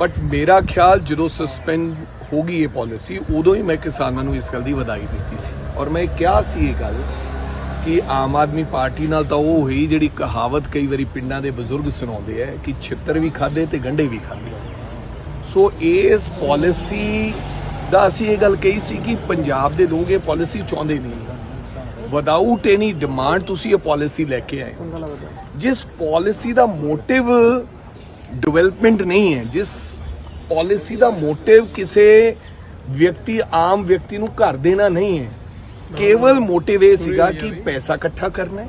But ਮੇਰਾ ਖਿਆਲ ਜਦੋਂ ਸਸਪੈਂਡ ਹੋ ਗਈ ਇਹ ਪਾਲਿਸੀ ਉਦੋਂ ਹੀ ਮੈਂ ਕਿਸਾਨਾਂ ਨੂੰ ਇਸ ਗੱਲ ਦੀ ਵਧਾਈ ਦਿੱਤੀ ਸੀ। ਔਰ ਮੈਂ ਕਿਹਾ ਸੀ ਇਹ ਗੱਲ ਕਿ ਆਮ ਆਦਮੀ ਪਾਰਟੀ ਨਾਲ ਤਾਂ ਉਹ ਹੋਈ ਜਿਹੜੀ ਕਹਾਵਤ ਕਈ ਵਾਰੀ ਪਿੰਡਾਂ ਦੇ ਬਜ਼ੁਰਗ ਸੁਣਾਉਂਦੇ ਆ ਕਿ ਛਿੱਤਰ ਵੀ ਖਾਦੇ ਤੇ ਗੰਢੇ ਵੀ ਖਾਦੇ ਸੋ ਇਸ ਪਾਲਿਸੀ ਦਾ ਅਸੀਂ ਇਹ ਗੱਲ ਕਹੀ ਸੀ ਕਿ ਪੰਜਾਬ ਦੇ ਲੋਕ ਇਹ ਪਾਲਿਸੀ ਚਾਹੁੰਦੇ ਨਹੀਂ। ਵਿਦਆਊਟ ਐਨੀ ਡਿਮਾਂਡ ਤੁਸੀਂ ਇਹ ਪਾਲਿਸੀ ਲੈ ਕੇ ਆਏ ਜਿਸ ਪਾਲਿਸੀ ਦਾ ਮੋਟਿਵ ਡਿਵੈਲਪਮੈਂਟ ਨਹੀਂ ਹੈ ਜਿਸ ਪਾਲਿਸੀ ਦਾ ਮੋਟਿਵ ਕਿਸੇ ਵਿਅਕਤੀ ਆਮ ਵਿਅਕਤੀ ਨੂੰ ਘਰ ਦੇਣਾ ਨਹੀਂ ਹੈ। ਕੇਵਲ ਮੋਟਿਵ ਇਹ ਸੀਗਾ ਕਿ ਪੈਸਾ ਇਕੱਠਾ ਕਰਨਾ ਹੈ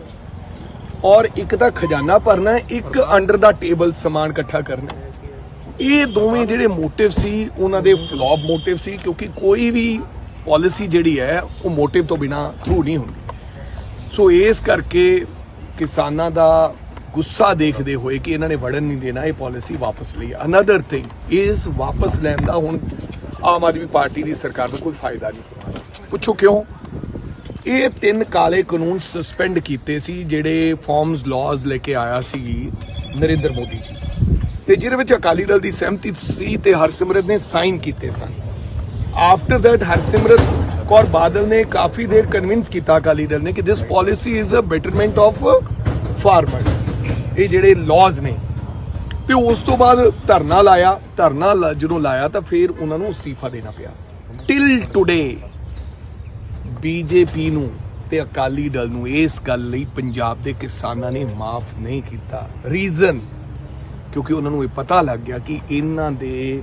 ਔਰ ਇੱਕ ਤਾਂ ਖਜ਼ਾਨਾ ਭਰਨਾ ਹੈ ਇੱਕ ਅੰਡਰ ਦਾ ਟੇਬਲ ਸਮਾਨ ਇਕੱਠਾ ਕਰਨਾ ਹੈ। ਇਹ ਦੋਵੇਂ ਜਿਹੜੇ ਮੋਟਿਵ ਸੀ ਉਹਨਾਂ ਦੇ ਫਲॉप ਮੋਟਿਵ ਸੀ ਕਿਉਂਕਿ ਕੋਈ ਵੀ ਪਾਲਿਸੀ ਜਿਹੜੀ ਹੈ ਉਹ ਮੋਟਿਵ ਤੋਂ ਬਿਨਾ ਥਰੂ ਨਹੀਂ ਹੁੰਦੀ। ਸੋ ਇਸ ਕਰਕੇ ਕਿਸਾਨਾਂ ਦਾ ਗੁੱਸਾ ਦੇਖਦੇ ਹੋਏ ਕਿ ਇਹਨਾਂ ਨੇ ਵੜਨ ਨਹੀਂ ਦੇਣਾ, ਇਹ ਪਾਲਿਸੀ ਵਾਪਸ ਲਈ। ਅਨਦਰ ਥਿੰਗ ਇਸ ਵਾਪਸ ਲੈਣ ਦਾ ਹੁਣ ਆਮ ਆਦਮੀ ਪਾਰਟੀ ਦੀ ਸਰਕਾਰ ਨੂੰ ਕੋਈ ਫਾਇਦਾ ਨਹੀਂ ਪੁੱਛੋ ਕਿਉਂ? ਇਹ ਤਿੰਨ ਕਾਲੇ ਕਾਨੂੰਨ ਸਸਪੈਂਡ ਕੀਤੇ ਸੀ, ਜਿਹੜੇ ਫਾਰਮਸ ਲਾਜ਼ ਲੈ ਕੇ ਆਇਆ ਸੀ ਨਰਿੰਦਰ ਮੋਦੀ ਜੀ। ਤੇ ਜਿਹਦੇ ਵਿੱਚ ਅਕਾਲੀ ਦਲ ਦੀ ਸਹਿਮਤੀ ਸੀ ਤੇ ਹਰਸਿਮਰਤ ਨੇ ਸਾਈਨ ਕੀਤੇ ਸਨ। ਆਫਟਰ ਦੈਟ ਹਰਸਿਮਰਤ ਕੌਰ ਬਾਦਲ ਨੇ ਕਾਫੀ ਦੇਰ ਕਨਵਿੰਸ ਕੀਤਾ ਅਕਾਲੀ ਦਲ ਨੇ ਕਿ this policy is a betterment of farmer ਇਹ ਜਿਹੜੇ ਲਾਜ਼ ਨੇ, ਤੇ ਉਸ ਤੋਂ ਬਾਅਦ ਧਰਨਾ ਲਾਇਆ, ਧਰਨਾ ਜਦੋਂ ਲਾਇਆ ਤਾਂ ਫਿਰ ਉਹਨਾਂ ਨੂੰ ਅਸਤੀਫਾ ਦੇਣਾ ਪਿਆ। ਟਿਲ ਟੁਡੇ ਬੀਜੇਪੀ ਨੂੰ ਤੇ ਅਕਾਲੀ ਦਲ ਨੂੰ ਇਸ ਗੱਲ ਲਈ ਪੰਜਾਬ ਦੇ ਕਿਸਾਨਾਂ ਨੇ ਮਾਫ ਨਹੀਂ ਕੀਤਾ। ਰੀਜ਼ਨ ਕਿਉਂਕਿ ਉਹਨਾਂ ਨੂੰ ਇਹ ਪਤਾ ਲੱਗ ਗਿਆ ਕਿ ਇਹਨਾਂ ਦੇ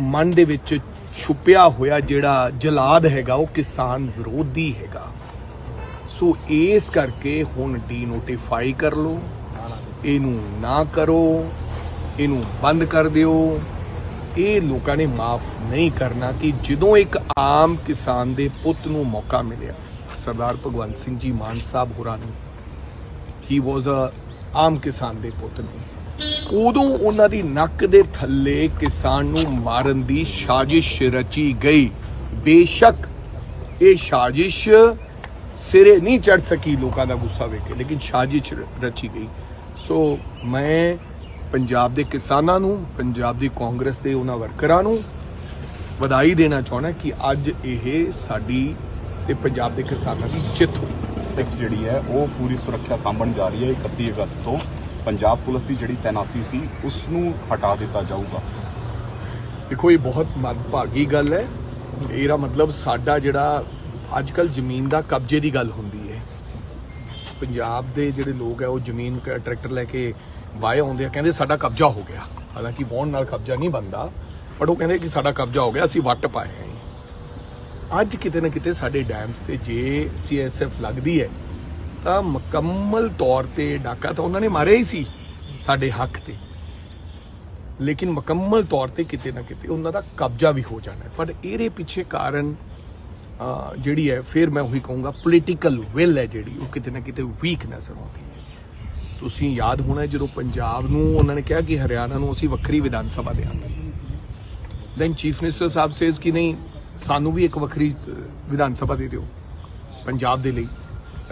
ਮਨ ਦੇ ਵਿੱਚ ਛੁਪਿਆ ਹੋਇਆ ਜਿਹੜਾ ਜਲਾਦ ਹੈਗਾ, ਉਹ ਕਿਸਾਨ ਵਿਰੋਧੀ ਹੈਗਾ। ਸੋ ਇਸ ਕਰਕੇ ਹੁਣ ਡੀਨੋਟੀਫਾਈ ਕਰ ਲਓ। ਇਹਨੂੰ ਨਾ ਕਰੋ, ਇਹਨੂੰ ਬੰਦ ਕਰ ਦਿਓ। ਇਹ ਲੋਕਾਂ ਨੇ ਮਾਫ ਨਹੀਂ ਕਰਨਾ ਕਿ ਜਦੋਂ ਇੱਕ ਆਮ ਕਿਸਾਨ ਦੇ ਪੁੱਤ ਨੂੰ ਮੌਕਾ ਮਿਲਿਆ, ਸਰਦਾਰ ਭਗਵੰਤ ਸਿੰਘ ਜੀ ਮਾਨ ਸਾਹਿਬ ਹੋਰਾਂ ਨੂੰ ਹੀ ਵਾਸ ਅ ਆਮ ਕਿਸਾਨ ਦੇ ਪੁੱਤ ਨੇ, ਉਦੋਂ ਉਹਨਾਂ ਦੀ ਨੱਕ ਦੇ ਥੱਲੇ ਕਿਸਾਨ ਨੂੰ ਮਾਰਨ ਦੀ ਸਾਜ਼ਿਸ਼ ਰਚੀ ਗਈ। ਬੇਸ਼ੱਕ ਇਹ ਸਾਜ਼ਿਸ਼ ਸਿਰੇ ਨਹੀਂ ਚੜ ਸਕੀ ਲੋਕਾਂ ਦਾ ਗੁੱਸਾ ਵੇਖ ਕੇ ਲੇਕਿਨ ਸਾਜ਼ਿਸ਼ ਰਚੀ ਗਈ। ਸੋ ਮੈਂ ਪੰਜਾਬ ਦੇ ਕਿਸਾਨਾਂ ਨੂੰ ਪੰਜਾਬ ਦੀ ਕਾਂਗਰਸ ਦੇ ਉਹਨਾਂ ਵਰਕਰਾਂ ਨੂੰ ਵਧਾਈ ਦੇਣਾ ਚਾਹੁੰਦਾ ਕਿ ਅੱਜ ਇਹ ਸਾਡੀ ਤੇ ਪੰਜਾਬ ਦੇ ਕਿਸਾਨਾਂ ਦੀ ਜਿੱਤ ਜਿਹੜੀ ਹੈ ਉਹ ਪੂਰੀ ਸੁਰੱਖਿਆ ਸਾਂਭਣ ਜਾ ਰਹੀ ਹੈ 31 ਅਗਸਤ ਤੋਂ। ਪੰਜਾਬ ਪੁਲਿਸ ਦੀ ਜਿਹੜੀ ਤੈਨਾਤੀ ਸੀ ਉਸ ਨੂੰ ਹਟਾ ਦਿੱਤਾ ਜਾਊਗਾ। ਦੇਖੋ ਇਹ ਬਹੁਤ ਮੰਦਭਾਗੀ ਗੱਲ ਹੈ। ਇਹਦਾ ਮਤਲਬ ਸਾਡਾ ਜਿਹੜਾ ਅੱਜ ਕੱਲ ਜ਼ਮੀਨ ਦਾ ਕਬਜ਼ੇ ਦੀ ਗੱਲ ਹੁੰਦੀ ਹੈ। ਪੰਜਾਬ ਦੇ ਜਿਹੜੇ ਲੋਕ ਹੈ, ਉਹ ਜ਼ਮੀਨ ਟਰੈਕਟਰ ਲੈ ਕੇ ਵਾਏ ਆਉਂਦੇ ਆ, ਕਹਿੰਦੇ ਸਾਡਾ ਕਬਜ਼ਾ ਹੋ ਗਿਆ। ਹਾਲਾਂਕਿ ਵਾਹੁਣ ਨਾਲ ਕਬਜ਼ਾ ਨਹੀਂ ਬੰਦਾ ਬਟ ਉਹ ਕਹਿੰਦੇ ਕਿ ਸਾਡਾ ਕਬਜ਼ਾ ਹੋ ਗਿਆ, ਅਸੀਂ ਵੱਟ ਪਾਏ ਹਾਂ ਅੱਜ ਕਿਤੇ ਨਾ ਕਿਤੇ ਸਾਡੇ ਡੈਮਸ ਤੇ ਜੇ ਸੀਐਸਐਫ ਲੱਗਦੀ ਹੈ, ਤਾਂ ਮੁਕੰਮਲ ਤੌਰ ਤੇ ਡਾਕਾ ਤਾਂ ਉਹਨਾਂ ਨੇ ਮਾਰਿਆ ਹੀ ਸੀ, ਸਾਡੇ ਹੱਕ ਤੇ। ਲੇਕਿਨ ਮੁਕੰਮਲ ਤੌਰ ਤੇ ਕਿਤੇ ਨਾ ਕਿਤੇ ਉਹਨਾਂ ਦਾ ਕਬਜ਼ਾ ਵੀ ਹੋ ਜਾਣਾ ਪਰ ਇਹਦੇ ਪਿੱਛੇ ਕਾਰਨ ਜਿਹੜੀ ਹੈ, ਫਿਰ ਮੈਂ ਉਹੀ ਕਹੂੰਗਾ ਪੋਲੀਟੀਕਲ ਵਿਲ ਹੈ ਜਿਹੜੀ, ਉਹ ਕਿਤੇ ਨਾ ਕਿਤੇ ਵੀਕ ਨਜ਼ਰ ਆਉਂਦੀ ਹੈ। ਤੁਸੀਂ ਯਾਦ ਹੋਣਾ ਜਦੋਂ ਪੰਜਾਬ ਨੂੰ ਉਹਨਾਂ ਨੇ ਕਿਹਾ ਕਿ ਹਰਿਆਣਾ ਨੂੰ ਅਸੀਂ ਵੱਖਰੀ ਵਿਧਾਨ ਸਭਾ ਦੇਵਾਂਗੇ। ਦੈਨ ਚੀਫ ਮਿਨਿਸਟਰ ਸਾਹਿਬ ਸੇਜ਼ ਕਿ ਨਹੀਂ, ਸਾਨੂੰ ਵੀ ਇੱਕ ਵੱਖਰੀ ਵਿਧਾਨ ਸਭਾ ਦੇ ਦਿਓ, ਪੰਜਾਬ ਦੇ ਲਈ।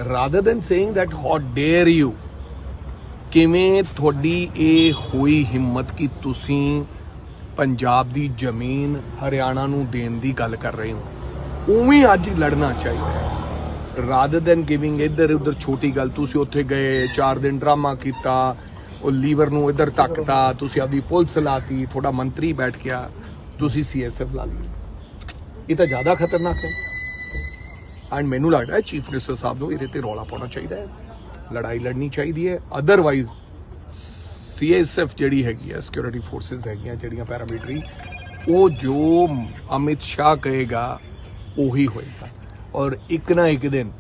Rather than saying that, how dare you ਕਿਵੇਂ ਤੁਹਾਡੀ ਇਹ ਹੋਈ ਹਿੰਮਤ ਕਿ ਤੁਸੀਂ ਪੰਜਾਬ ਦੀ ਜ਼ਮੀਨ ਹਰਿਆਣਾ ਨੂੰ ਦੇਣ ਦੀ ਗੱਲ ਕਰ ਰਹੇ ਹੋ? ਉਵੇਂ ਅੱਜ ਲੜਨਾ ਚਾਹੀਦਾ ਹੈ। ਰਾਦਰ ਦੈਨ ਗਿਵਿੰਗ ਇੱਧਰ ਉੱਧਰ ਛੋਟੀ ਗੱਲ, ਤੁਸੀਂ ਉੱਥੇ ਗਏ 4 ਦਿਨ ਡਰਾਮਾ ਕੀਤਾ, ਉਹ ਲੀਵਰ ਨੂੰ ਇੱਧਰ ਧੱਕਤਾ ਤੁਸੀਂ ਆਪਦੀ ਪੁਲਿਸ ਲਾਤੀ, ਤੁਹਾਡਾ ਮੰਤਰੀ ਬੈਠ ਗਿਆ, ਤੁਸੀਂ ਸੀਐਸਐਫ ਲਾ ਲਈ। ਇਹ ਤਾਂ ਜ਼ਿਆਦਾ ਖਤਰਨਾਕ ਹੈ। ਐਂਡ ਮੈਨੂੰ ਲੱਗਦਾ ਹੈ ਚੀਫ ਮਿਨਿਸਟਰ ਸਾਹਿਬ ਨੂੰ ਇਹਦੇ ਤੇ ਰੌਲਾ ਪਾਉਣਾ ਚਾਹੀਦਾ ਹੈ। ਲੜਾਈ ਲੜਨੀ ਚਾਹੀਦੀ ਹੈ। ਅਦਰਵਾਈਜ਼ ਸੀਐਸਐਫ ਜਿਹੜੀ ਹੈਗੀ ਹੈ ਸਿਕਿਉਰਿਟੀ ਫੋਰਸਸ ਹੈਗੀਆਂ, ਜਿਹੜੀਆਂ ਪੈਰਾਮਿਲਟਰੀ ਉਹ ਜੋ ਅਮਿਤ ਸ਼ਾਹ ਕਹੇਗਾ ਉਹੀ ਹੋਏਗਾ। ਔਰ ਇੱਕ ਨਾ ਇੱਕ ਦਿਨ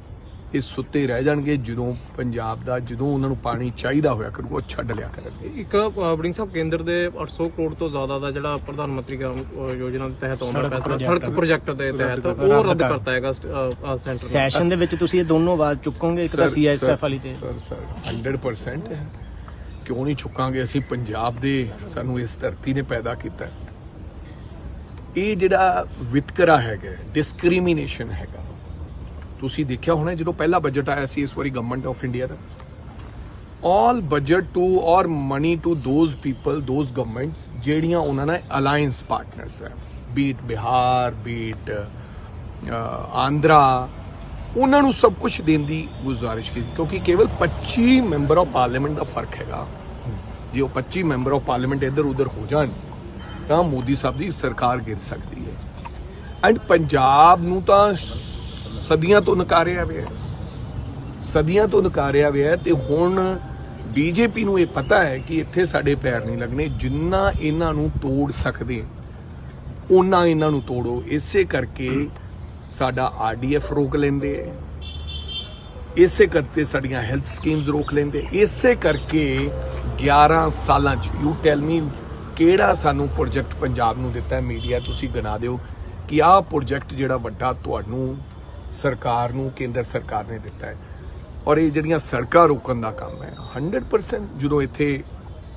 ਇਹ ਸੁੱਤੇ ਰਹਿ ਜਾਣਗੇ ਜਦੋਂ ਪੰਜਾਬ ਦਾ ਜਦੋਂ ਉਹਨਾਂ ਨੂੰ ਪਾਣੀ ਚਾਹੀਦਾ ਹੋਇਆ ਕਰੂਗਾ ਉਹ ਛੱਡ ਲਿਆ ਕਰਨਗੇ। ਇੱਕ ਅ, ਵੜਿੰਗ ਸਾਹਿਬ ਕੇਂਦਰ ਦੇ 800 ਕਰੋੜ ਤੋਂ ਜ਼ਿਆਦਾ ਦਾ ਜਿਹੜਾ ਪ੍ਰਧਾਨ ਮੰਤਰੀ ਗ੍ਰਾਮ ਯੋਜਨਾ ਦੇ ਤਹਿਤ ਆਉਂਦਾ ਪੈਸਾ ਸੜਕ ਪ੍ਰੋਜੈਕਟ ਦੇ ਤਹਿਤ ਉਹ ਰੱਦ ਕਰਤਾ ਹੈਗਾ ਸੈਂਟਰ ਨੇ। ਸੈਸ਼ਨ ਦੇ ਵਿੱਚ ਤੁਸੀਂ ਇਹ ਦੋਨੋਂ ਆਵਾਜ਼ ਚੁੱਕੋਗੇ ਇੱਕ ਤਾਂ ਸੀਐਸਐਫ ਵਾਲੀ ਤੇ? ਸਰ ਸਰ 100% ਹੈ। ਕਿਉਂ ਨਹੀਂ ਚੁੱਕਾਂਗੇ ਅਸੀਂ? ਪੰਜਾਬ ਦੇ ਸਾਨੂੰ ਇਸ ਧਰਤੀ ਨੇ ਪੈਦਾ ਕੀਤਾ। ਹੈ। ਇਹ ਜਿਹੜਾ ਵਿਤਕਰਾ ਹੈਗਾ ਡਿਸਕ੍ਰਿਮੀਨੇਸ਼ਨ ਹੈਗਾ। ਤੁਸੀਂ ਦੇਖਿਆ ਹੋਣਾ ਜਦੋਂ ਪਹਿਲਾ ਬਜਟ ਆਇਆ ਸੀ ਇਸ ਵਾਰੀ ਗਵਰਨਮੈਂਟ ਆਫ ਇੰਡੀਆ ਦਾ। All ਬਜਟ ਟੂ ਔਰ money to those people those governments, ਜਿਹੜੀਆਂ ਉਹਨਾਂ ਨਾਲ ਅਲਾਈਅੰਸ ਪਾਰਟਨਰਸ ਹੈ। Be it Bihar be it Andhra ਉਹਨਾਂ ਨੂੰ ਸਭ ਕੁਝ ਦੇਣ ਦੀ ਗੁਜ਼ਾਰਿਸ਼ ਕੀਤੀ। ਕਿਉਂਕਿ ਕੇਵਲ 25 ਮੈਂਬਰ ਆਫ ਪਾਰਲੀਮੈਂਟ ਦਾ ਫ਼ਰਕ ਹੈਗਾ। ਜੇ ਉਹ 25 ਮੈਂਬਰ ਆਫ ਪਾਰਲੀਮੈਂਟ ਇੱਧਰ ਉੱਧਰ ਹੋ ਜਾਣ ਤਾਂ ਮੋਦੀ ਸਾਹਿਬ ਦੀ ਸਰਕਾਰ ਗਿਰ ਸਕਦੀ ਹੈ। ਐਂਡ ਪੰਜਾਬ ਨੂੰ ਤਾਂ ਸਦੀਆਂ ਤੋਂ ਨਕਾਰਿਆ ਹੋਇਆ ਹੈ। ਸਦੀਆਂ ਤੋਂ ਨਕਾਰਿਆ ਹੋਇਆ ਹੈ ਤੇ ਹੁਣ ਬੀਜੇਪੀ ਨੂੰ ਇਹ ਪਤਾ ਹੈ ਕਿ ਇੱਥੇ ਸਾਡੇ ਪੈਰ ਨਹੀਂ ਲੱਗਣੇ, ਜਿੰਨਾ ਇਹਨਾਂ ਨੂੰ ਤੋੜ ਸਕਦੇ ਉਹਨਾਂ ਇਹਨਾਂ ਨੂੰ ਤੋੜੋ। ਇਸੇ ਕਰਕੇ ਸਾਡਾ ਆਰਡੀਐਫ ਰੋਕ ਲੈਂਦੇ ਹੈ। ਇਸੇ ਕਰਕੇ ਸਾਡੀਆਂ ਹੈਲਥ ਸਕੀਮਸ ਰੋਕ ਲੈਂਦੇ ਇਸੇ ਕਰਕੇ 11 ਸਾਲਾਂ ਚ ਯੂ ਟੈਲ ਮੀ ਕਿਹੜਾ ਸਾਨੂੰ ਪ੍ਰੋਜੈਕਟ ਪੰਜਾਬ ਨੂੰ ਦਿੱਤਾ ਹੈ, ਮੀਡੀਆ ਤੁਸੀਂ ਗਿਣਾ ਦਿਓ ਕਿ ਆਹ ਪ੍ਰੋਜੈਕਟ ਜਿਹੜਾ ਵੱਡਾ ਤੁਹਾਨੂੰ ਸਰਕਾਰ ਨੂੰ, ਕੇਂਦਰ ਸਰਕਾਰ ਨੇ ਦਿੱਤਾ ਹੈ। ਔਰ ਇਹ ਜਿਹੜੀਆਂ ਸੜਕਾਂ ਰੋਕਣ ਦਾ ਕੰਮ ਹੈ 100% ਜਦੋਂ ਇੱਥੇ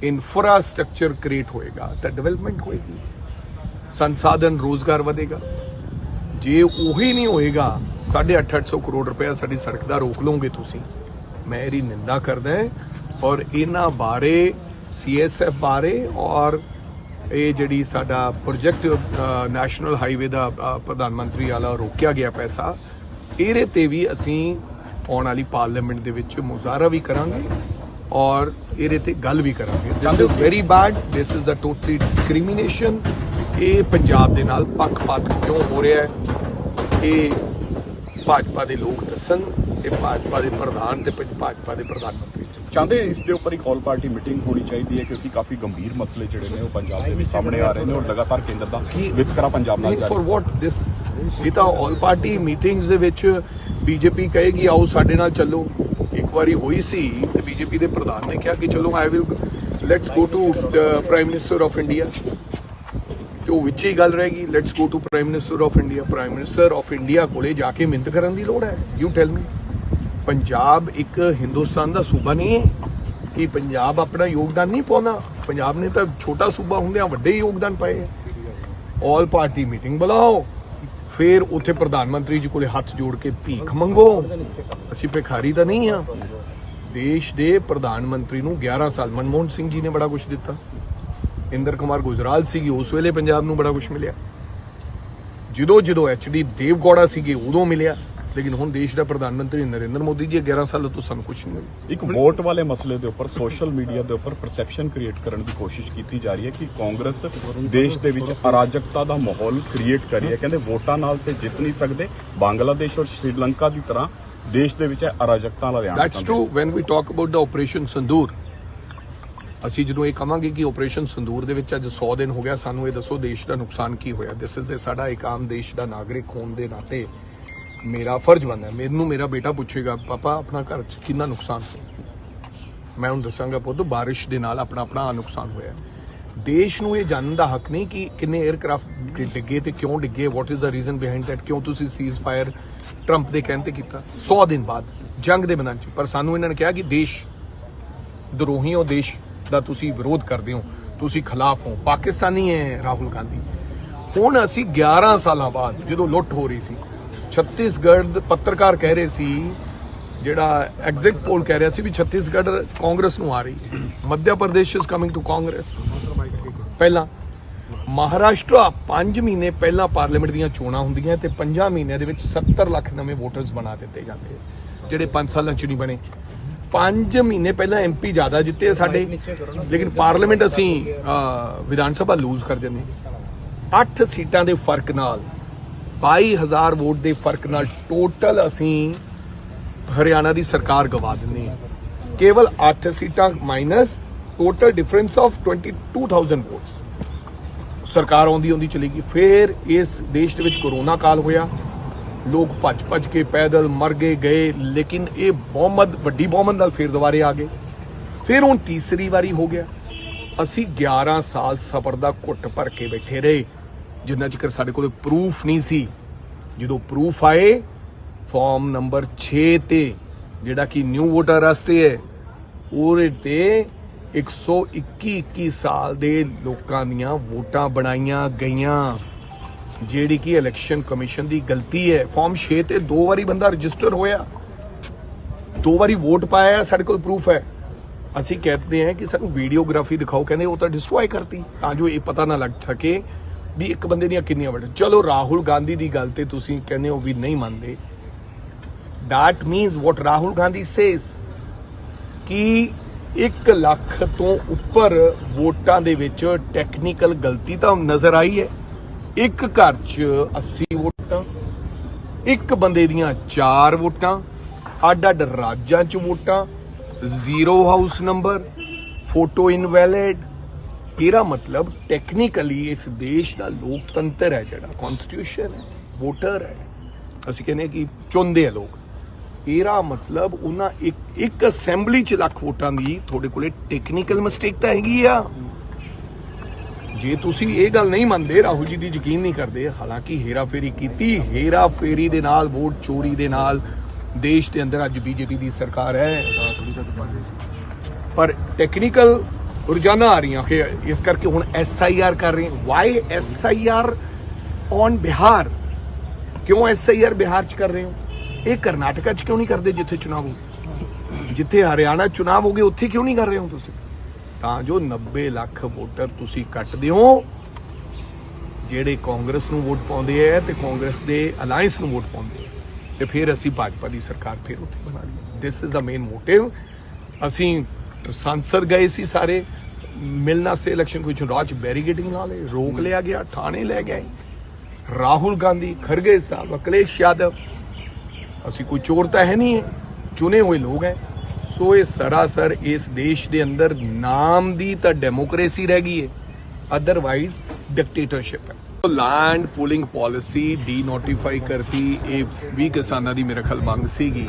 ਇਨਫਰਾਸਟ੍ਰਕਚਰ ਕ੍ਰੀਏਟ ਹੋਏਗਾ ਤਾਂ ਡਿਵੈਲਪਮੈਂਟ ਹੋਏਗੀ। ਸੰਸਾਧਨ ਰੋਜ਼ਗਾਰ ਵਧੇਗਾ। ਜੇ ਉਹੀ ਨਹੀਂ ਹੋਏਗਾ 850 ਕਰੋੜ ਰੁਪਏ ਸਾਡੀ ਸੜਕ ਦਾ ਰੋਕ ਲਓਗੇ ਤੁਸੀਂ। ਮੈਂ ਇਹਦੀ ਨਿੰਦਾ ਕਰਦਾ ਔਰ ਇਹਨਾਂ ਬਾਰੇ ਸੀਐਸਐਫ ਬਾਰੇ ਔਰ ਇਹ ਜਿਹੜੀ ਸਾਡਾ ਪ੍ਰੋਜੈਕਟ ਨੈਸ਼ਨਲ ਹਾਈਵੇ ਦਾ ਪ੍ਰਧਾਨ ਮੰਤਰੀ ਵਾਲਾ ਰੋਕਿਆ ਗਿਆ ਪੈਸਾ ਇਹਦੇ ਤੇ ਵੀ ਅਸੀਂ ਆਉਣ ਵਾਲੀ ਪਾਰਲੀਮੈਂਟ ਦੇ ਵਿੱਚ ਮੁਜ਼ਾਹਰਾ ਵੀ ਕਰਾਂਗੇ ਔਰ ਇਹਦੇ ਤੇ ਗੱਲ ਵੀ ਕਰਾਂਗੇ। This is very bad this is a totally discrimination ਇਹ ਪੰਜਾਬ ਦੇ ਨਾਲ ਪੱਖਪਾਤ ਕਿਉਂ ਹੋ ਰਿਹਾ ਹੈ? ਇਹ ਭਾਜਪਾ ਦੇ ਲੋਕ ਦੱਸਣ ਇਹ ਭਾਜਪਾ ਦੇ ਪ੍ਰਧਾਨ ਤੇ ਭਾਜਪਾ ਦੇ ਪ੍ਰਧਾਨ ਮੰਤਰੀ। ਚਾਹੁੰਦੇ ਇਸ ਦੇ ਉੱਪਰ ਇੱਕ ਆਲ ਪਾਰਟੀ ਮੀਟਿੰਗ ਹੋਣੀ ਚਾਹੀਦੀ ਹੈ ਕਿਉਂਕਿ ਕਾਫੀ ਗੰਭੀਰ ਮਸਲੇ ਜਿਹੜੇ ਨੇ ਉਹ ਪੰਜਾਬ ਦੇ ਵਿੱਚ ਸਾਹਮਣੇ ਆ ਰਹੇ ਨੇ ਔਰ ਲਗਾਤਾਰ ਕੇਂਦਰ ਦਾ ਵਿਤਕਰਾ ਪੰਜਾਬ ਨਾਲ ਫॉर ਵਾਟ ਦਿਸ ਇਹ ਤਾਂ ਆਲ ਪਾਰਟੀ ਮੀਟਿੰਗਸ ਦੇ ਵਿੱਚ ਬੀਜੇਪੀ ਕਹੇਗੀ ਆਓ ਸਾਡੇ ਨਾਲ ਚੱਲੋ। ਇੱਕ ਵਾਰੀ ਹੋਈ ਸੀ ਤੇ ਬੀਜੇਪੀ ਦੇ ਪ੍ਰਧਾਨ ਨੇ ਕਿਹਾ ਕਿ ਚਲੋ I will let's go to prime minister of India ਤੇ ਉਹ ਵਿੱਚ ਹੀ ਗੱਲ ਰਹੇਗੀ let's go to prime minister of India prime minister of India ਕੋਲੇ ਜਾ ਕੇ ਮਿੰਤ ਕਰਨ ਦੀ ਲੋੜ ਹੈ। ਯੂ ਟੈਲ ਮੀ ਪੰਜਾਬ ਇੱਕ ਹਿੰਦੁਸਤਾਨ ਦਾ ਸੂਬਾ ਨਹੀਂ ਹੈ। ਕਿ ਪੰਜਾਬ ਆਪਣਾ ਯੋਗਦਾਨ ਨਹੀਂ ਪਾਉਂਦਾ। ਪੰਜਾਬ ਨੇ ਤਾਂ ਛੋਟਾ ਸੂਬਾ ਹੁੰਦਿਆਂ ਵੱਡੇ ਯੋਗਦਾਨ ਪਾਏ ਆਲ ਪਾਰਟੀ ਮੀਟਿੰਗ ਬੁਲਾਓ। ਫਿਰ ਉੱਥੇ ਪ੍ਰਧਾਨ ਮੰਤਰੀ ਜੀ ਕੋਲੇ ਹੱਥ ਜੋੜ ਕੇ ਭੀਖ ਮੰਗੋ। ਅਸੀਂ ਭਿਖਾਰੀ ਤਾਂ ਨਹੀਂ ਆ। ਦੇਸ਼ ਦੇ ਪ੍ਰਧਾਨ ਮੰਤਰੀ ਨੂੰ 11 ਸਾਲ, ਮਨਮੋਹਨ ਸਿੰਘ ਜੀ ਨੇ ਬੜਾ ਕੁਝ ਦਿੱਤਾ। ਇੰਦਰ ਕੁਮਾਰ ਗੁਜਰਾਲ ਸੀਗੀ, ਉਸ ਵੇਲੇ ਪੰਜਾਬ ਨੂੰ ਬੜਾ ਕੁਝ ਮਿਲਿਆ। ਜਦੋਂ ਜਦੋਂ ਐਚਡੀ ਦੇਵਗੌੜਾ ਸੀਗੇ, ਉਦੋਂ ਮਿਲਿਆ। ਲੇਕਿਨ ਹੁਣ ਦੇਸ਼ ਦਾ ਪ੍ਰਧਾਨ ਮੰਤਰੀ ਨਰਿੰਦਰ ਮੋਦੀ ਜੀ 11 ਸਾਲਾਂ ਤੋਂ ਸਾਨੂੰ ਕੁਝ ਨਹੀਂ ਮਿਲਿਆ ਇੱਕ ਵੋਟ ਵਾਲੇ ਮਸਲੇ ਦੇ ਉੱਪਰ ਸੋਸ਼ਲ ਮੀਡੀਆ ਦੇ ਉੱਪਰ ਪਰਸੈਪਸ਼ਨ ਕ੍ਰੀਏਟ ਕਰਨ ਦੀ ਕੋਸ਼ਿਸ਼ ਕੀਤੀ ਜਾ ਰਹੀ ਹੈ ਕਿ ਕਾਂਗਰਸ ਦੇਸ਼ ਦੇ ਵਿੱਚ ਅਰਾਜਕਤਾ ਦਾ ਮਾਹੌਲ ਕ੍ਰੀਏਟ ਕਰ ਰਹੀ ਹੈ। ਕਹਿੰਦੇ ਵੋਟਾਂ ਨਾਲ ਤੇ ਜਿੱਤ ਨਹੀਂ ਸਕਦੇ। ਬੰਗਲਾਦੇਸ਼ ਔਰ ਸ਼੍ਰੀਲੰਕਾ ਦੀ ਤਰ੍ਹਾਂ ਦੇਸ਼ ਦੇ ਵਿੱਚ ਅਰਾਜਕਤਾ ਵਾਲੇ ਆਣ that's true when we talk about the operation Sindoor ਅਸੀਂ ਜਦੋਂ ਇਹ ਕਵਾਂਗੇ ਕਿ ਆਪਰੇਸ਼ਨ ਸੰਦੂਰ ਦੇ ਵਿੱਚ ਅੱਜ 100 ਦਿਨ ਹੋ ਗਿਆ ਸਾਨੂੰ ਇਹ ਦੱਸੋ ਦੇਸ਼ ਦਾ ਨੁਕਸਾਨ ਕੀ ਹੋਇਆ। ਦਿਸ ਇਜ਼ ਸਾਡਾ ਇੱਕ ਆਮ ਦੇਸ਼ ਦਾ ਨਾਗਰਿਕ ਹੋਣ ਦੇ ਨਾਤੇ ਮੇਰਾ ਫਰਜ਼ ਬਣਦਾ ਮੈਨੂੰ ਮੇਰਾ ਬੇਟਾ ਪੁੱਛੇਗਾ, ਪਾਪਾ, ਆਪਣਾ ਘਰ 'ਚ ਕਿੰਨਾ ਨੁਕਸਾਨ ਹੋਇਆ? ਮੈਂ ਉਹਨੂੰ ਦੱਸਾਂਗਾ, ਪੁੱਤ, ਬਾਰਿਸ਼ ਦੇ ਨਾਲ ਆਪਣਾ ਆਪਣਾ ਨੁਕਸਾਨ ਹੋਇਆ ਦੇਸ਼ ਨੂੰ ਇਹ ਜਾਣਨ ਦਾ ਹੱਕ ਨਹੀਂ ਕਿ ਕਿੰਨੇ 에ਅਰਕ੍ਰਾਫਟ ਡਿੱਗੇ ਤੇ ਕਿਉਂ ਡਿੱਗੇ what is the reason behind that ਕਿਉਂ ਤੁਸੀਂ ਸੀਜ਼ ਫਾਇਰ ਟਰੰਪ ਦੇ ਕਹਿਣ ਤੇ ਕੀਤਾ? 100 ਦਿਨ ਬਾਅਦ ਜੰਗ ਦੇ ਮੈਦਾਨ 'ਚ। ਪਰ ਸਾਨੂੰ ਇਹਨਾਂ ਨੇ ਕਿਹਾ ਕਿ ਦੇਸ਼ ਦਰੋਹੀ ਹੋ, ਦੇਸ਼ ਦਾ ਤੁਸੀਂ ਵਿਰੋਧ ਕਰਦੇ ਹੋ, ਤੁਸੀਂ ਖਿਲਾਫ ਹੋ। ਪਾਕਿਸਤਾਨੀ ਹੈ ਰਾਹੁਲ ਗਾਂਧੀ। ਹੁਣ ਅਸੀਂ 11 ਸਾਲਾਂ ਬਾਅਦ ਜਦੋਂ ਲੁੱਟ ਹੋ ਰਹੀ ਸੀ ਛੱਤੀਸਗੜ੍ਹ ਪੱਤਰਕਾਰ ਕਹਿ ਰਹੇ ਸੀ ਜਿਹੜਾ ਐਗਜ਼ਿਟ ਪੋਲ ਕਹਿ ਰਿਹਾ ਸੀ ਵੀ ਛੱਤੀਸਗੜ੍ਹ ਕਾਂਗਰਸ ਨੂੰ ਆ ਰਹੀ ਹੈ Madhya Pradesh is coming to Congress ਪਹਿਲਾਂ ਮਹਾਰਾਸ਼ਟਰ 5 ਮਹੀਨੇ ਪਹਿਲਾਂ ਪਾਰਲੀਮੈਂਟ ਦੀਆਂ ਚੋਣਾਂ ਹੁੰਦੀਆਂ ਤੇ 5 ਮਹੀਨਿਆਂ ਦੇ ਵਿੱਚ 70 ਲੱਖ ਨਵੇਂ ਵੋਟਰਸ ਬਣਾ ਦਿੱਤੇ ਜਾਂਦੇ ਜਿਹੜੇ 5 ਸਾਲਾਂ ਚ ਨਹੀਂ ਬਣੇ 5 ਮਹੀਨੇ ਪਹਿਲਾਂ ਐਮਪੀ ਜ਼ਿਆਦਾ ਜਿੱਤੇ ਸਾਡੇ ਲੇਕਿਨ ਪਾਰਲੀਮੈਂਟ ਅਸੀਂ ਵਿਧਾਨ ਸਭਾ ਲੂਜ਼ ਕਰ ਜਾਂਦੇ 8 ਸੀਟਾਂ ਦੇ ਫ਼ਰਕ ਨਾਲ 22000 ਵੋਟ ਦੇ ਫ਼ਰਕ ਨਾਲ ਟੋਟਲ ਅਸੀਂ ਹਰਿਆਣਾ ਦੀ ਸਰਕਾਰ ਗਵਾ ਦਿੰਦੇ ਹਾਂ। ਕੇਵਲ 8 ਸੀਟਾਂ minus total difference of 22000 votes ਸਰਕਾਰ ਆਉਂਦੀ ਆਉਂਦੀ ਚਲੀ ਗਈ ਫਿਰ ਇਸ ਦੇਸ਼ ਦੇ ਵਿੱਚ ਕਰੋਨਾ ਕਾਲ ਹੋਇਆ। ਲੋਕ ਭੱਜ ਭੱਜ ਕੇ ਪੈਦਲ ਮਰ ਗਏ ਗਏ, ਲੇਕਿਨ ਇਹ ਬਹੁਮਤ, ਵੱਡੀ ਬਹੁਮਤ ਨਾਲ ਫਿਰ ਦੁਬਾਰੇ ਆ ਗਏ। ਫਿਰ ਹੁਣ ਤੀਸਰੀ ਵਾਰੀ ਹੋ ਗਿਆ। ਅਸੀਂ 11 ਸਾਲ ਸਬਰ ਦਾ ਘੁੱਟ ਭਰ ਕੇ ਬੈਠੇ ਰਹੇ। ਜਿੰਨਾ ਚਿਰ ਸਾਡੇ ਕੋਲ ਪ੍ਰੂਫ ਨਹੀਂ ਸੀ। ਜਦੋਂ ਪ੍ਰੂਫ ਆਏ ਫਾਰਮ ਨੰਬਰ 6 ਤੇ, ਜਿਹੜਾ ਕਿ ਨਿਊ ਵੋਟਰ ਵਾਸਤੇ ਹੈ, ਉਹਦੇ ਤੇ 121 21 ਸਾਲ ਦੇ ਲੋਕਾਂ ਦੀਆਂ ਵੋਟਾਂ ਬਣਾਈਆਂ ਗਈਆਂ। ਜਿਹੜੀ ਕਿ ਇਲੈਕਸ਼ਨ ਕਮਿਸ਼ਨ ਦੀ ਗਲਤੀ ਹੈ। ਫਾਰਮ 6 ਤੇ ਦੋ ਵਾਰੀ ਬੰਦਾ ਰਜਿਸਟਰ ਹੋਇਆ। ਦੋ ਵਾਰੀ ਵੋਟ ਪਾਇਆ ਸਾਡੇ ਕੋਲ ਪ੍ਰੂਫ ਹੈ। ਅਸੀਂ ਕਹਿੰਦੇ ਹਾਂ ਕਿ ਸਾਨੂੰ ਵੀਡੀਓਗ੍ਰਾਫੀ ਦਿਖਾਓ। ਕਹਿੰਦੇ ਉਹ ਤਾਂ ਡਿਸਟਰੋਏ ਕਰਤੀ। ਤਾਂ ਜੋ ਇਹ ਪਤਾ ਨਾ ਲੱਗ ਸਕੇ ਵੀ ਇੱਕ ਬੰਦੇ ਦੀਆਂ ਕਿੰਨੀਆਂ ਵੋਟਾਂ ਚਲੋ ਰਾਹੁਲ ਗਾਂਧੀ ਦੀ ਗੱਲ ਤੇ ਤੁਸੀਂ ਕਹਿੰਦੇ ਹੋ ਵੀ ਨਹੀਂ ਮੰਨਦੇ। That means what Rahul Gandhi says, ਕਿ 1 ਲੱਖ ਤੋਂ ਉੱਪਰ ਵੋਟਾਂ ਦੇ ਵਿੱਚ ਟੈਕਨੀਕਲ ਗਲਤੀ ਤਾਂ ਨਜ਼ਰ ਆਈ ਹੈ। ਇੱਕ ਘਰ 'ਚ 80 ਵੋਟਾਂ, ਇੱਕ ਬੰਦੇ ਦੀਆਂ 4 ਵੋਟਾਂ, ਅੱਡ-ਅੱਡ ਰਾਜਾਂ 'ਚ ਵੋਟਾਂ zero house number photo invalid ਇਹਦਾ ਮਤਲਬ ਟੈਕਨੀਕਲੀ ਇਸ ਦੇਸ਼ ਦਾ ਲੋਕਤੰਤਰ ਹੈ ਜਿਹੜਾ ਕਨਸਟੀਟਿਊਸ਼ਨ ਹੈ ਵੋਟਰ ਹੈ। ਅਸੀਂ ਕਹਿੰਦੇ ਕਿ ਚੁਣਦੇ ਆ ਲੋਕ। ਇਹਦਾ ਮਤਲਬ ਉਹਨਾਂ ਇੱਕ ਇੱਕ ਅਸੈਂਬਲੀ ਚ ਲੱਖ ਵੋਟਾਂ ਦੀ ਤੁਹਾਡੇ ਕੋਲੇ ਟੈਕਨੀਕਲ ਮਿਸਟੇਕ ਤਾਂ ਹੈਗੀ ਆ। ਜੇ ਤੁਸੀਂ ਇਹ ਗੱਲ ਨਹੀਂ ਮੰਨਦੇ ਰਾਹੁਲ ਜੀ ਦੀ ਯਕੀਨ ਨਹੀਂ ਕਰਦੇ ਹਾਲਾਂਕਿ ਹੇਰਾਫੇਰੀ ਕੀਤੀ ਹੇਰਾਫੇਰੀ ਦੇ ਨਾਲ ਵੋਟ ਚੋਰੀ ਦੇ ਨਾਲ ਦੇਸ਼ ਦੇ ਅੰਦਰ ਅੱਜ ਬੀਜੇਪੀ ਦੀ ਸਰਕਾਰ ਹੈ। ਪਰ ਟੈਕਨੀਕਲ ਰੁਝਾਨਾਂ ਆ ਰਹੀਆਂ ਕਿ ਇਸ ਕਰਕੇ ਹੁਣ ਐਸਆਈਆਰ ਕਰ ਰਹੇ ਵਾਈ ਐਸਆਈਆਰ ਔਨ ਬਿਹਾਰ ਕਿਉਂ ਐਸਆਈਆਰ ਬਿਹਾਰ ਚ ਕਰ ਰਹੇ ਹੋ? ਇਹ ਕਰਨਾਟਕਾ ਚ ਕਿਉਂ ਨਹੀਂ ਕਰਦੇ ਜਿੱਥੇ ਚੁਣਾਵ ਹੋ? ਜਿੱਥੇ ਹਰਿਆਣਾ ਚੁਣਾਵ ਹੋ ਗਏ, ਉੱਥੇ ਕਿਉਂ ਨਹੀਂ ਕਰ ਰਹੇ ਹੋ ਤੁਸੀਂ? ਤਾਂ ਜੋ 90 ਲੱਖ ਵੋਟਰ ਤੁਸੀਂ ਕੱਟਦੇ ਹੋ, ਜਿਹੜੇ ਕਾਂਗਰਸ ਨੂੰ ਵੋਟ ਪਾਉਂਦੇ ਆ ਤੇ ਕਾਂਗਰਸ ਦੇ ਅਲਾਈਅੰਸ ਨੂੰ ਵੋਟ ਪਾਉਂਦੇ ਆ। ਤੇ ਫਿਰ ਅਸੀਂ ਭਾਜਪਾ ਦੀ ਸਰਕਾਰ ਫਿਰ ਉੱਥੇ ਬਣਾ ਲਈ। This is the main motive ਅਸੀਂ ਸੰਸਦ ਗਏ ਸੀ ਸਾਰੇ। ਮਿਲਣਾ ਸੇ ਇਲੈਕਸ਼ਨ ਕੁਝ ਰਾਜ ਬੈਰੀਗੇਟਿੰਗ ਲਾ ਲਏ, ਰੋਕ ਲਿਆ ਗਿਆ, ਥਾਣੇ ਲੈ ਗਏ। ਰਾਹੁਲ ਗਾਂਧੀ ਖਰਗੇ ਸਾਹਿਬ, ਅਕਲੇਸ਼ ਯਾਦਵ। ਅਸੀਂ ਕੋਈ ਚੋਰ ਤਾਂ ਹੈ ਨਹੀਂ ਹੈ ਚੁਣੇ ਹੋਏ ਲੋਕ ਹੈ। ਸੋ ਇਹ ਸਰਾਸਰ ਇਸ ਦੇਸ਼ ਦੇ ਅੰਦਰ ਨਾਮ ਦੀ ਤਾਂ ਡੈਮੋਕ੍ਰੇਸੀ ਰਹਿ ਗਈ ਹੈ। ਅਦਰਵਾਈਜ਼ ਡਿਕਟੇਟਰਸ਼ਿਪ ਹੈ। Land pooling policy denotify ਕਰਤੀ, ਇਹ ਵੀ ਕਿਸਾਨਾਂ ਦੀ ਮੇਰੇ ਖਿਆਲ ਮੰਗ ਸੀਗੀ।